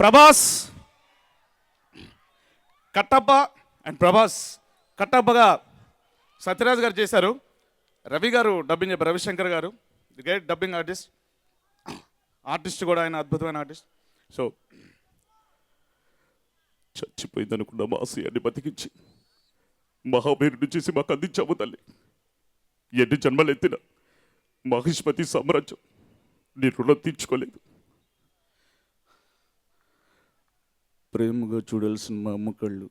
Prabhas Kattappa and Prabhas. కట్టప్పగా సత్యరాజ్ గారు చేశారు. రవి గారు డబ్బింగ్ చెప్పారు Ravishankar garu. The great dubbing artist artist కూడా ఆయన అద్భుతమైన ఆర్టిస్ట్ సో చచ్చిపోయింది అనుకున్న మా ఆశయాన్ని బతికించి మహావీరుడు చేసి మాకు అందించాము తల్లి. ఎన్ని జన్మలు ఎత్తిన మహిష్మతి సామ్రాజ్యం నీ రుణం తీర్చుకోలేదు. ప్రేమగా చూడాల్సిన మా అమ్మ కళ్ళు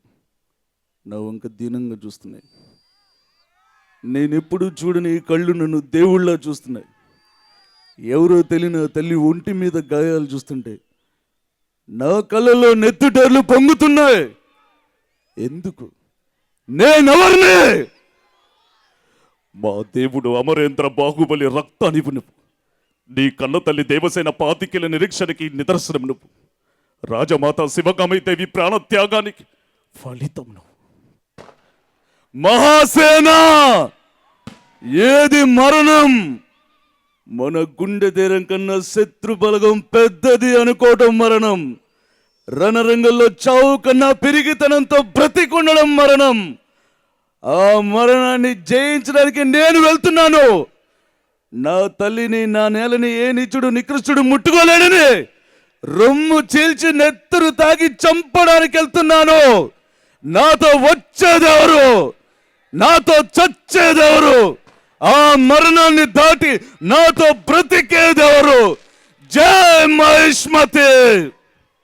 నా వంక దీనంగా చూస్తున్నాయి. నేనెప్పుడు చూడని ఈ కళ్ళు నన్ను దేవుళ్ళ చూస్తున్నాయి. ఎవరో తెలియని తల్లి ఒంటి మీద గాయాలు చూస్తుంటే నా కళ్ళలో నెత్తుటర్లు పొంగుతున్నాయి. ఎందుకు? నేనెవరిని? మా దేవుడు అమరేంద్ర బాహుబలి రక్తాన్ని నువ్వు. నీ కన్న తల్లి దేవసేన పాతికిల నిరీక్షణకి నిదర్శనం నువ్వు. రాజమాత శివకామైదేవి ప్రాణత్యాగానికి ఫలితం మహాసేన! ఏది మరణం? మన గుండె తీరం కన్నా శత్రు బలగం పెద్దది అనుకోవటం మరణం. రణరంగంలో చావు కన్నా పెరిగితనంతో బ్రతికుండడం మరణం. ఆ మరణాన్ని జయించడానికి నేను వెళ్తున్నాను. నా తల్లిని నా నేలని ఏ నిచ్చుడు నికృష్టుడు ముట్టుకోలేడని రొమ్ము చీల్చి నెత్తురు తాగి చంపడానికి వెళ్తున్నాను. నాతో వచ్చేదెవరు? నాతో చచ్చేదెవరు? ఆ మరణాన్ని దాటి నాతో బ్రతికేదెవరు? జై మహిష్మతి!